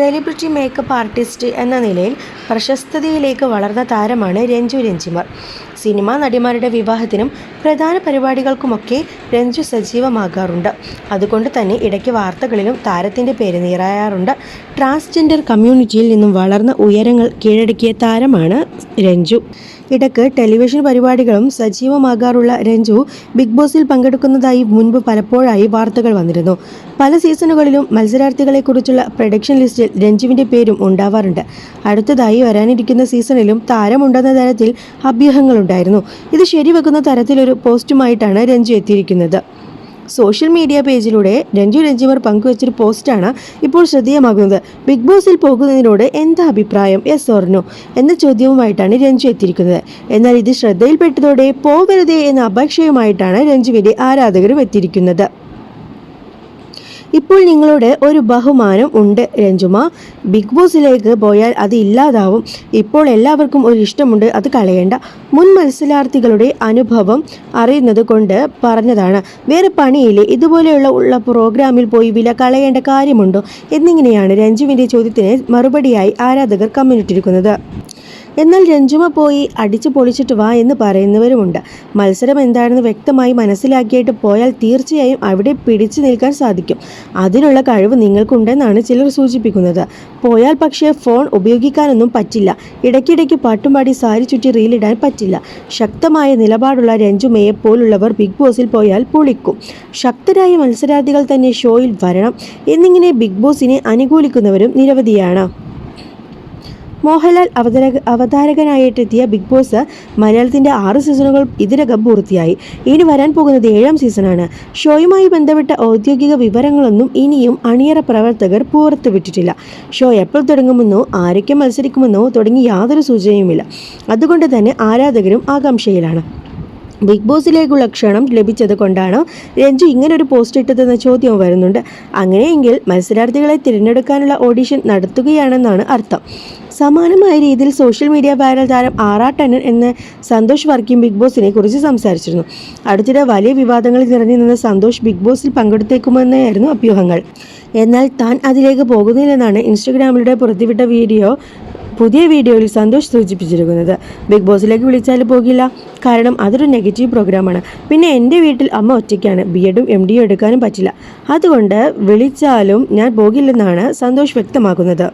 Celebrity makeup artist എന്ന നിലയിൽ പ്രശസ്തതയിലേക്ക് വളർന്ന താരമാണ് രഞ്ജു രഞ്ജിമർ. സിനിമാ നടിമാരുടെ വിവാഹത്തിനും പ്രധാന പരിപാടികൾക്കുമൊക്കെ രഞ്ജു സജീവമാകാറുണ്ട്. അതുകൊണ്ട് തന്നെ ഇടയ്ക്ക് വാർത്തകളിലും താരത്തിന്റെ പേര് നീറായാറുണ്ട്. ട്രാൻസ്ജെൻഡർ കമ്മ്യൂണിറ്റിയിൽ നിന്നും വളർന്ന ഉയരങ്ങൾ കീഴടക്കിയ താരമാണ് രഞ്ജു. ഇടയ്ക്ക് ടെലിവിഷൻ പരിപാടികളും സജീവമാകാറുള്ള രഞ്ജു ബിഗ് ബോസിൽ പങ്കെടുക്കുന്നതായി മുൻപ് പലപ്പോഴായി വാർത്തകൾ വന്നിരുന്നു. പല സീസണുകളിലും മത്സരാർത്ഥികളെക്കുറിച്ചുള്ള പ്രൊഡക്ഷൻ ലിസ്റ്റിൽ രഞ്ജുവിന്റെ പേരും ഉണ്ടാവാറുണ്ട്. അടുത്തതായി വരാനിരിക്കുന്ന സീസണിലും താരമുണ്ടെന്ന തരത്തിൽ അഭ്യൂഹങ്ങളുണ്ടായിരുന്നു. ഇത് ശരിവെക്കുന്ന തരത്തിലൊരു പോസ്റ്റുമായിട്ടാണ് രഞ്ജു എത്തിയിരിക്കുന്നത്. സോഷ്യൽ മീഡിയ പേജിലൂടെ രഞ്ജു രഞ്ജിമർ പങ്കുവച്ചൊരു പോസ്റ്റാണ് ഇപ്പോൾ ശ്രദ്ധേയമാകുന്നത്. ബിഗ് ബോസിൽ പോകുന്നതിനോട് എന്താ അഭിപ്രായം? എസ് ഓർനോ എന്ന ചോദ്യവുമായിട്ടാണ് രഞ്ജു എത്തിയിരിക്കുന്നത്. എന്നാൽ ഇത് ശ്രദ്ധയിൽപ്പെട്ടതോടെ പോകരുതേ എന്ന അപേക്ഷയുമായിട്ടാണ് രഞ്ജുവിന്റെ ആരാധകരും എത്തിയിരിക്കുന്നത്. ഇപ്പോൾ നിങ്ങളോട് ഒരു ബഹുമാനം ഉണ്ട് രഞ്ജുമ. ബിഗ് ബോസിലേക്ക് പോയാൽ അത് ഇല്ലാതാവും. ഇപ്പോൾ എല്ലാവർക്കും ഒരു ഇഷ്ടമുണ്ട് അത് കളയേണ്ട. മുൻ മത്സരാർത്ഥികളുടെ അനുഭവം അറിയുന്നത് കൊണ്ട് പറഞ്ഞതാണ്. വേറെ പണിയില്ലേ? ഇതുപോലെയുള്ള ഉള്ള പ്രോഗ്രാമിൽ പോയി വില കളയേണ്ട കാര്യമുണ്ടോ? എന്നിങ്ങനെയാണ് രഞ്ജുവിന്റെ ചോദ്യത്തിന് മറുപടിയായി ആരാധകർ കമ്മിറ്റിരിക്കുന്നത് എന്നാൽ രഞ്ജുമ പോയി അടിച്ചു പൊളിച്ചിട്ട് വാ എന്ന് പറയുന്നവരുമുണ്ട്. മത്സരം എന്താണെന്ന് വ്യക്തമായി മനസ്സിലാക്കിയിട്ട് പോയാൽ തീർച്ചയായും അവിടെ പിടിച്ചു നിൽക്കാൻ സാധിക്കും. അതിനുള്ള കഴിവ് നിങ്ങൾക്കുണ്ടെന്നാണ് ചിലർ സൂചിപ്പിക്കുന്നത്. പോയാൽ പക്ഷേ ഫോൺ ഉപയോഗിക്കാനൊന്നും പറ്റില്ല. ഇടയ്ക്കിടയ്ക്ക് പാട്ടും പാടി സാരി ചുറ്റി റീലിടാൻ പറ്റില്ല. ശക്തമായ നിലപാടുള്ള രഞ്ജുമയെ പോലുള്ളവർ ബിഗ് ബോസിൽ പോയാൽ പൊളിക്കും. ശക്തരായ മത്സരാർത്ഥികൾ തന്നെ ഷോയിൽ വരണം. എന്നിങ്ങനെ ബിഗ് ബോസിനെ അനുകൂലിക്കുന്നവരും നിരവധിയാണ്. മോഹൻലാൽ അവതര അവതാരകനായിട്ടെത്തിയ ബിഗ് ബോസ് മലയാളത്തിന്റെ ആറ് സീസണുകൾ ഇതിനകം പൂർത്തിയായി. ഇനി വരാൻ പോകുന്നത് ഏഴാം സീസണാണ്. ഷോയുമായി ബന്ധപ്പെട്ട ഔദ്യോഗിക വിവരങ്ങളൊന്നും ഇനിയും അണിയറ പ്രവർത്തകർ പുറത്തുവിട്ടിട്ടില്ല ഷോ എപ്പോൾ തുടങ്ങുമെന്നോ ആരൊക്കെ മത്സരിക്കുമെന്നോ തുടങ്ങി യാതൊരു സൂചനയുമില്ല. അതുകൊണ്ട് തന്നെ ആരാധകരും ആകാംക്ഷയിലാണ്. ബിഗ് ബോസിലേക്കുള്ള ക്ഷണം ലഭിച്ചത് കൊണ്ടാണോ രഞ്ജു ഒരു പോസ്റ്റ് ഇട്ടതെന്ന ചോദ്യം വരുന്നുണ്ട്. അങ്ങനെയെങ്കിൽ മത്സരാർത്ഥികളെ തിരഞ്ഞെടുക്കാനുള്ള ഓഡിഷൻ നടത്തുകയാണെന്നാണ് അർത്ഥം. സമാനമായ രീതിയിൽ സോഷ്യൽ മീഡിയ വൈറൽ താരം ആറാട്ടണ്ണൻ എന്ന് സന്തോഷ് വർക്കിയും ബിഗ് ബോസിനെ കുറിച്ച് സംസാരിച്ചിരുന്നു. അടുത്തിടെ വലിയ വിവാദങ്ങളിൽ നിറഞ്ഞു നിന്ന സന്തോഷ് ബിഗ് ബോസിൽ പങ്കെടുത്തേക്കുമെന്നായിരുന്നു അഭ്യൂഹങ്ങൾ. എന്നാൽ താൻ അതിലേക്ക് പോകുന്നില്ലെന്നാണ് ഇൻസ്റ്റഗ്രാമിലൂടെ പുറത്തുവിട്ട വീഡിയോ പുതിയ വീഡിയോയിൽ സന്തോഷ് സൂചിപ്പിച്ചിരിക്കുന്നത്. ബിഗ് ബോസിലേക്ക് വിളിച്ചാൽ പോകില്ല. കാരണം അതൊരു നെഗറ്റീവ് പ്രോഗ്രാമാണ്. പിന്നെ എന്റെ വീട്ടിൽ അമ്മ ഒറ്റയ്ക്കാണ്. ബി എഡും എം ഡിയും എടുക്കാനും പറ്റില്ല. അതുകൊണ്ട് വിളിച്ചാലും ഞാൻ പോകില്ലെന്നാണ് സന്തോഷ് വ്യക്തമാക്കുന്നത്.